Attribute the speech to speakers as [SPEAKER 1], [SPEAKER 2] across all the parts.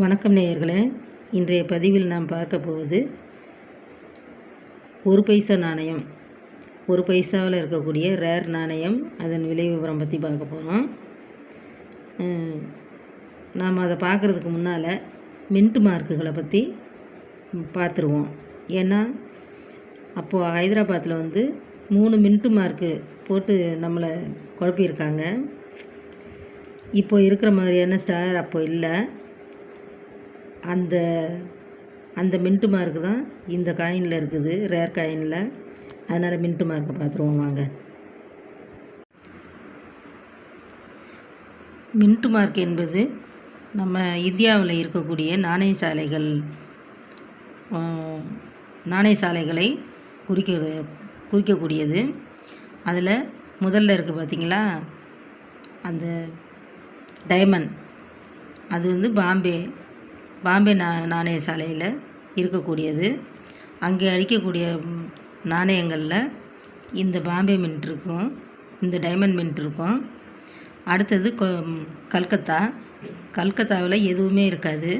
[SPEAKER 1] வணக்கம் நேயர்களே. இன்றைய பதிவில் நாம் பார்க்க போவது ஒரு பைசா நாணயம். ஒரு பைசாவில் இருக்கக்கூடிய ரேர் நாணயம். அதன் விலை விவரம் பற்றி பார்க்க போகிறோம் நாம் அதை பார்க்குறதுக்கு முன்னால் மின்ட் மார்க்குகளை பற்றி பார்த்துருவோம். ஏன்னா அப்போது ஹைதராபாத்தில் வந்து மூணு மின்ட்டு மார்க்கு போட்டு நம்மளை குழப்பியிருக்காங்க. இப்போ இருக்கிற மாதிரியான ஸ்டார் அப்போ இல்லை. அந்த அந்த மின்ட்டு மார்க்கு தான் இந்த காயினில் இருக்குது ரேர் காயினில் அதனால் மின்ட்டு மார்க்கை பார்த்துருவோம் வாங்க. மின்ட்டு மார்க் என்பது நம்ம இந்தியாவில் இருக்கக்கூடிய நாணய சாலைகள் நாணய சாலைகளை குறிக்க குறிக்கக்கூடியது. அதில் முதல்ல இருக்குது பார்த்திங்களா அந்த டைமண்ட் அது வந்து பாம்பே பாம்பே நா நாணய சாலையில் இருக்கக்கூடியது. அங்கே அழிக்கக்கூடிய நாணயங்களில் இந்த பாம்பே மின்ட் இருக்கும் இந்த டைமண்ட் மின்ட் இருக்கும். அடுத்தது கொ கல்கத்தா. கல்கத்தாவில் எதுவுமே இருக்காது.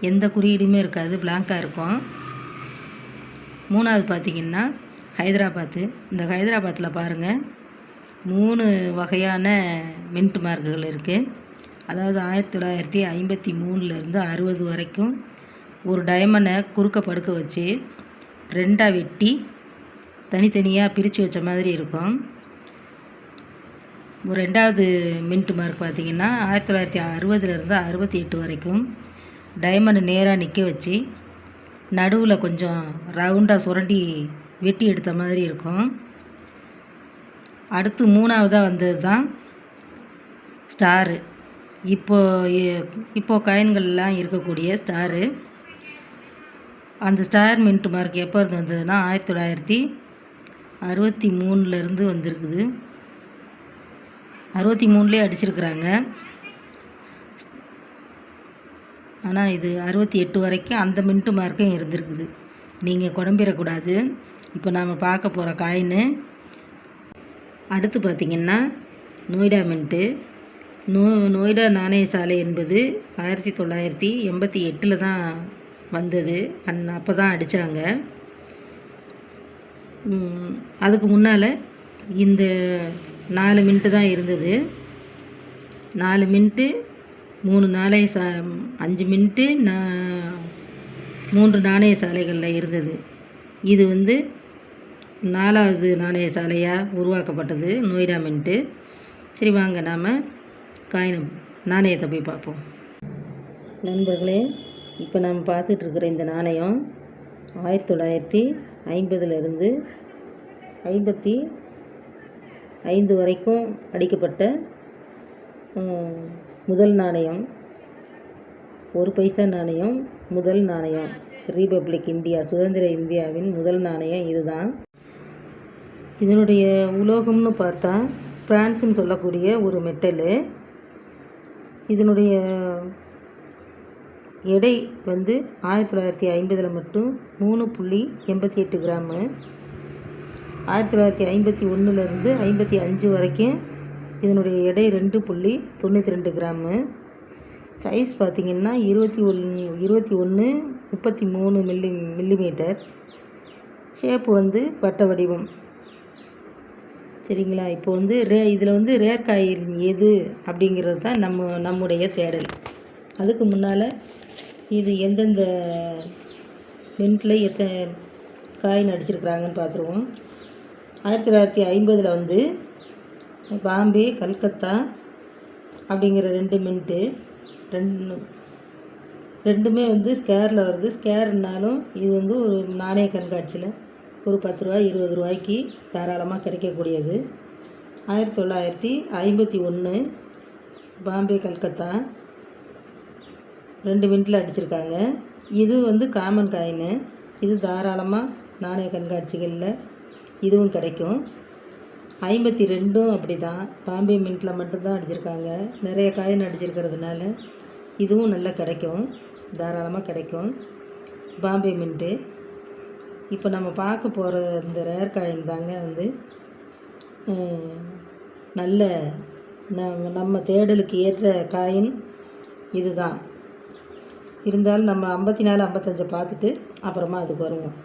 [SPEAKER 1] எந்த குறியீடுமே இருக்காது பிளாங்காக இருக்கும். மூணாவது பார்த்திங்கன்னா ஹைதராபாத்து. இந்த ஹைதராபாத்தில் பாருங்கள் மூணு வகையான மின்ட் மார்க்குகள் இருக்குது அதாவது ஆயிரத்தி தொள்ளாயிரத்தி ஐம்பத்தி மூணுலேருந்து அறுபது வரைக்கும் ஒரு டைமண்டை குறுக்க படுக்க வச்சு ரெண்டாக வெட்டி தனித்தனியாக பிரித்து வச்ச மாதிரி இருக்கும். ஒரு ரெண்டாவது மின்ட் மார்க் பார்த்திங்கன்னா ஆயிரத்தி தொள்ளாயிரத்தி அறுபதுலேருந்து அறுபத்தி எட்டு வரைக்கும் டைமண்டை நேராக நிற்க வச்சு நடுவில் கொஞ்சம் ரவுண்டாக சுரண்டி வெட்டி எடுத்த மாதிரி இருக்கும். அடுத்து மூணாவதாக வந்தது தான் ஸ்டாரு இப்போ இப்போது காயின்கள்லாம் இருக்கக்கூடிய ஸ்டாரு. அந்த ஸ்டார் மின்ட் மார்க் எப்போ இருந்து வந்ததுன்னா ஆயிரத்தி தொள்ளாயிரத்தி அறுபத்தி மூணுலேருந்து வந்திருக்குது. அறுபத்தி மூணுலேயே அடிச்சிருக்கிறாங்க. ஆனால் இது அறுபத்தி எட்டு வரைக்கும் அந்த மின்ட்டு மார்க்கும் இருந்திருக்குது. நீங்கள் குழம்பிடக்கூடாது. இப்போ நாம் பார்க்க போகிற காயின் அடுத்து பார்த்திங்கன்னா நொய்டா மின்ட்டு. நோ நோய்டா நாணய சாலை என்பது ஆயிரத்தி தொள்ளாயிரத்தி எண்பத்தி எட்டில் தான் வந்தது. அந் அப்போ தான் அடித்தாங்க அதுக்கு முன்னால் இந்த நாலு மின்ட்டு தான் இருந்தது. நாலு மின்ட்டு மூணு நாணய சா அஞ்சு மின்ட்டு நா மூன்று நாணய சாலைகளில் இருந்தது. இது வந்து நாலாவது நாணய சாலையாக உருவாக்கப்பட்டது நோய்டா மின்ட்டு சரி வாங்க நாம் காயினம். நாணயத்தை போய் பார்ப்போம். நண்பர்களே இப்போ நாம் பார்த்துட்ருக்கிற இந்த நாணயம் ஆயிரத்தி தொள்ளாயிரத்தி ஐம்பதுலேருந்து ஐம்பத்தி ஐந்து வரைக்கும் அடிக்கப்பட்ட முதல் நாணயம். ஒரு பைசா நாணயம் முதல் நாணயம். ரீபப்ளிக் இந்தியா சுதந்திர இந்தியாவின் முதல் நாணயம் இதுதான். இதனுடைய உலோகம்னு பார்த்தா பிரான்ஸுன்னு சொல்லக்கூடிய ஒரு மெட்டலு. இதனுடைய எடை வந்து ஆயிரத்தி தொள்ளாயிரத்தி ஐம்பதில் மட்டும் மூணு புள்ளி எண்பத்தி எட்டு கிராமு. ஆயிரத்தி தொள்ளாயிரத்தி ஐம்பத்தி ஒன்றுலேருந்து ஐம்பத்தி அஞ்சு வரைக்கும் இதனுடைய எடை ரெண்டு புள்ளி தொண்ணூற்றி ரெண்டு கிராமு. சைஸ் பார்த்திங்கன்னா இருபத்தி ஒன்று இருபத்தி ஒன்று முப்பத்தி மூணு மில்லி மில்லிமீட்டர். ஷேப்பு வந்து வட்ட வடிவம். சரிங்களா இப்போ வந்து ரே இதில் வந்து ரேர் காயின் எது அப்படிங்கிறது தான் நம்ம நம்முடைய தேடல். அதுக்கு முன்னால் இது எந்தெந்த மின்ட்டில் எத்தனை காயின் அடிச்சிருக்கிறாங்கன்னு பார்த்துருவோம் ஆயிரத்தி தொள்ளாயிரத்தி ஐம்பதில் வந்து பாம்பே கல்கத்தா அப்படிங்கிற ரெண்டு மின்ட்டு ரெண்டு ரெண்டுமே வந்து ஸ்கேரில் வருது. ஸ்கேர்னாலும் இது வந்து ஒரு நாணய கண்காட்சியில் ஒரு பத்து ரூபாய் இருபது ரூபாய்க்கு தாராளமாக கிடைக்கக்கூடியது. ஆயிரத்தி தொள்ளாயிரத்தி ஐம்பத்தி ஒன்று பாம்பே கல்கத்தா. ரெண்டு மினிட்டில் அடிச்சிருக்காங்க. இது வந்து காமன் காயின் இது தாராளமாக நாணய கண்காட்சிகளில் இதுவும் கிடைக்கும். ஐம்பத்தி ரெண்டும் அப்படி தான் பாம்பே மின்ட்டில் மட்டும்தான் அடிச்சிருக்காங்க. நிறைய காயின் அடிச்சிருக்கிறதுனால இதுவும் நல்லா கிடைக்கும். தாராளமாக கிடைக்கும். பாம்பே மின்ட்டு இப்போ நம்ம பார்க்க போகிற இந்த ரேர் காயின் தாங்க வந்து நல்ல நம்ம நம்ம தேடலுக்கு ஏற்ற காயின் இதுதான். இருந்தாலும் நம்ம ஐம்பத்தி நாலு ஐம்பத்தஞ்சை பார்த்துட்டு அப்புறமா அதுக்கு வருவோம்.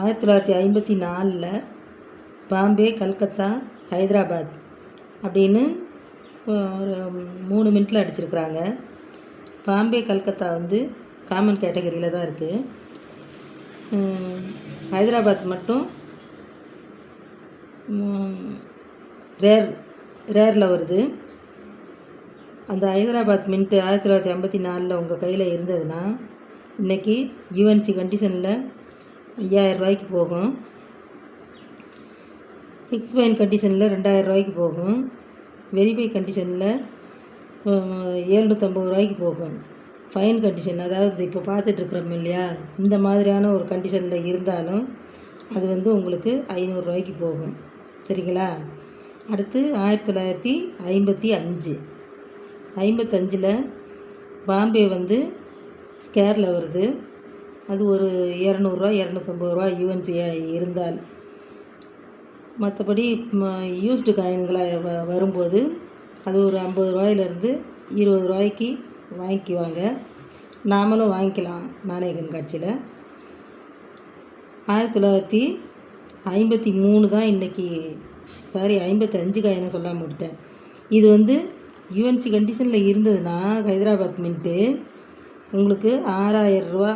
[SPEAKER 1] ஆயிரத்தி தொள்ளாயிரத்தி ஐம்பத்தி நாலில் பாம்பே கல்கத்தா ஹைதராபாத் அப்படின்னு ஒரு மூணு மினிட்டில் அடிச்சிருக்கிறாங்க. பாம்பே கல்கத்தா வந்து காமன் கேட்டகரியில் தான் இருக்குது ஹைதராபாத் மட்டும் ரேர் ரேரில் வருது. அந்த ஹைதராபாத் மின்ட்டு ஆயிரத்தி தொள்ளாயிரத்தி ஐம்பத்தி நாலில் உங்கள் கையில் இருந்ததுன்னா இன்றைக்கி யூஎன்சி கண்டிஷனில் ஐயாயிரம் ரூபாய்க்கு போகும். ஃபிக்ஸ் பைன் கண்டிஷனில் ரெண்டாயிரம் ரூபாய்க்கு போகும். வெரிஃபை கண்டிஷனில் ஏழ்நூற்றம்பது ரூபாய்க்கு போகும். ஃபைன் கண்டிஷன் அதாவது இப்போ பார்த்துட்ருக்குறோம் இல்லையா? இந்த மாதிரியான ஒரு கண்டிஷனில் இருந்தாலும் அது வந்து உங்களுக்கு ஐநூறுரூவாய்க்கு போகும். சரிங்களா? அடுத்து ஆயிரத்தி தொள்ளாயிரத்தி ஐம்பத்தி அஞ்சு. ஐம்பத்தஞ்சில் பாம்பே வந்து ஸ்கேரில் வருது. அது ஒரு இரநூறுவா இரநூத்தம்பது ரூபா யூஎன்சி இருந்தால். மற்றபடி யூஸ்டு காயின்களாக வ வரும்போது அது ஒரு ஐம்பது ரூபாயிலேருந்து இருபது ரூபாய்க்கு வாங்கிக்குவாங்க. நாமளும் வாங்கிக்கலாம் நாணய கண்காட்சியில் ஆயிரத்தி தொள்ளாயிரத்தி ஐம்பத்தி மூணு தான் இன்றைக்கி சாரி ஐம்பத்தஞ்சு காயினை சொல்லாமல் விட்டேன் இது வந்து யூஎன்சி கண்டிஷனில் இருந்ததுன்னா ஹைதராபாத் மின்ட்டு உங்களுக்கு ஆறாயிரரூவா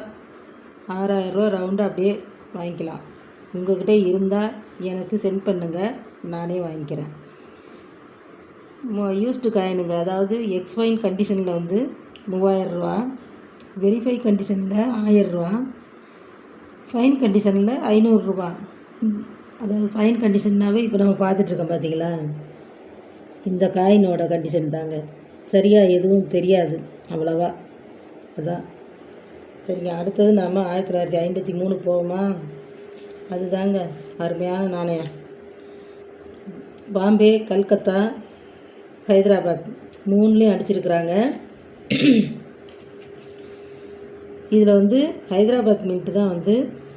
[SPEAKER 1] ஆறாயிரரூவா ரவுண்டு அப்படியே வாங்கிக்கலாம். உங்கள்கிட்ட இருந்தால் எனக்கு சென்ட் பண்ணுங்கள் நானே வாங்கிக்கிறேன். யூஸ்டு காயினுங்க. அதாவது எக்ஸ்பைன் கண்டிஷனில் வந்து மூவாயிரரூவா வெரிஃபை கண்டிஷனில் ஆயிரரூவா ஃபைன் கண்டிஷனில் ஐநூறுரூவா. அதாவது ஃபைன் கண்டிஷன்னாவே இப்போ நம்ம பார்த்துட்ருக்கோம் பார்த்தீங்களா? இந்த காயினோட கண்டிஷன் தாங்க. சரியாக எதுவும் தெரியாது அவ்வளோவா. அதான். சரிங்க அடுத்தது நாம் ஆயிரத்தி தொள்ளாயிரத்தி ஐம்பத்தி மூணு போவோமா? அதுதாங்க அருமையான நாணயம். பாம்பே கல்கத்தா ஹைதராபாத் மூணுலேயும் அடிச்சிருக்கிறாங்க. இதில் வந்து ஹைதராபாத் மின்ட்டு தான் வந்து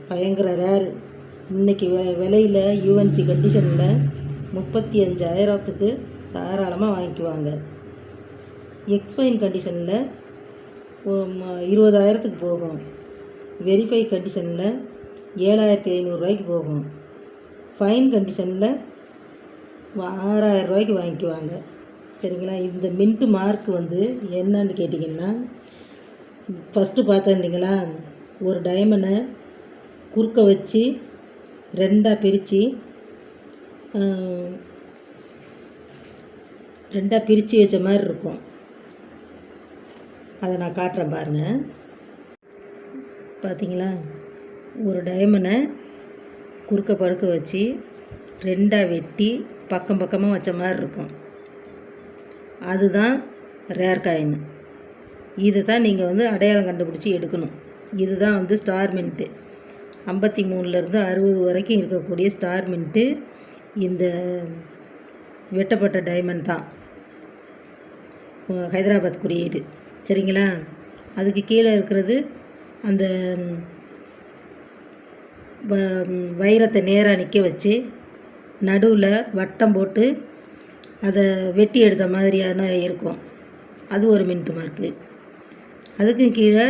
[SPEAKER 1] பயங்கர ரேர் இன்றைக்கி வெ விலையில் யூஎன்சி கண்டிஷனில் முப்பத்தி அஞ்சாயிரத்துக்கு தாராளமாக வாங்கிக்குவாங்க எக்ஸ்பைன் கண்டிஷனில் இருபதாயிரத்துக்கு போகும். வெரிஃபை கண்டிஷனில் ஏழாயிரத்தி ஐநூறுரூவாய்க்கு போகும். ஃபைன் கண்டிஷனில் ஆறாயிரம் ரூபாய்க்கு வாங்கிக்குவாங்க. சரிங்களா? இந்த மின்ட்டு மார்க் வந்து என்னன்னு கேட்டிங்கன்னா ஃபஸ்ட்டு பார்த்தேன் இல்லைங்களா? ஒரு டைமண்டை குறுக்க வச்சு ரெண்டாக பிரித்து ரெண்டாக பிரித்து வச்ச மாதிரி இருக்கும். அதை நான் காட்டுறேன் பாருங்கள் பார்த்தீங்களா ஒரு டைமண்டை குறுக்க படுக்க வச்சு ரெண்டாக வெட்டி பக்கம் பக்கமாக வச்ச மாதிரி இருக்கும். அதுதான் ரேர் காயின் இதை தான் நீங்கள் வந்து அடையாளம் கண்டுபிடிச்சி எடுக்கணும். இதுதான் வந்து ஸ்டார் மின்ட்டு ஐம்பத்தி மூணுலேருந்து அறுபது வரைக்கும் இருக்கக்கூடிய ஸ்டார் மின்ட்டு இந்த வெட்டப்பட்ட டைமண்ட் தான். ஹைதராபாத் குறியீடு. சரிங்களா? அதுக்கு கீழே இருக்கிறது அந்த வைரத்தை நேராக நிற்க வச்சு நடுவில் வட்டம் போட்டு அதை வெட்டி எடுத்த மாதிரியான இருக்கும். அது ஒரு மின்ட்டு மார்க்கு அதுக்கு கீழே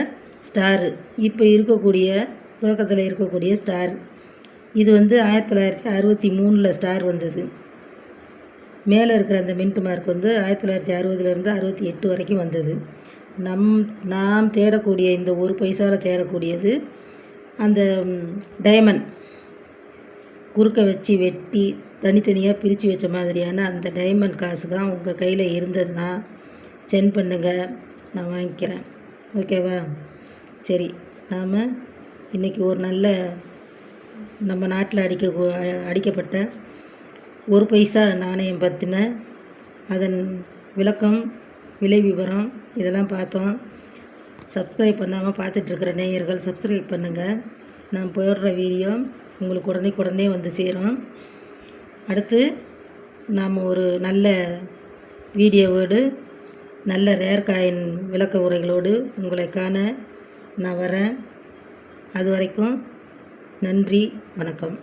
[SPEAKER 1] ஸ்டாரு இப்போ இருக்கக்கூடிய புழக்கத்தில் இருக்கக்கூடிய ஸ்டார் இது வந்து ஆயிரத்தி தொள்ளாயிரத்தி அறுபத்தி மூணில் ஸ்டார் வந்தது. மேலே இருக்கிற அந்த மின்ட் மார்க் வந்து ஆயிரத்தி தொள்ளாயிரத்தி அறுபதுலேருந்து அறுபத்தி எட்டு வரைக்கும் வந்தது. நம் நாம் தேடக்கூடிய இந்த ஒரு பைசாவில் தேடக்கூடியது அந்த டைமண்ட் குறுக்க வச்சு வெட்டி தனித்தனியாக பிரித்து வச்ச மாதிரியான அந்த டைமண்ட் காசு தான் உங்கள் கையில் இருந்ததுன்னா சென்ட் பண்ணுங்கள் நான் வாங்கிக்கிறேன். ஓகேவா சரி. நாம் இன்றைக்கி ஒரு நல்ல நம்ம நாட்டில் அடிக்க அடிக்கப்பட்ட ஒரு பைசா நாணயம் பற்றின அதன் விளக்கம் விலை விவரம் இதெல்லாம் பார்த்தோம். சப்ஸ்கிரைப் பண்ணாமல் பார்த்துட்ருக்கிற நேயர்கள் சப்ஸ்கிரைப் பண்ணுங்கள் நான் போடுற வீடியோ உங்களுக்கு உடனே உடனே வந்து சேரும். அடுத்து நாம் ஒரு நல்ல வீடியோவோடு நல்ல ரேர் காயின் விளக்க உரைகளோடு உங்களை காண நான் வரேன். அது வரைக்கும் நன்றி வணக்கம்.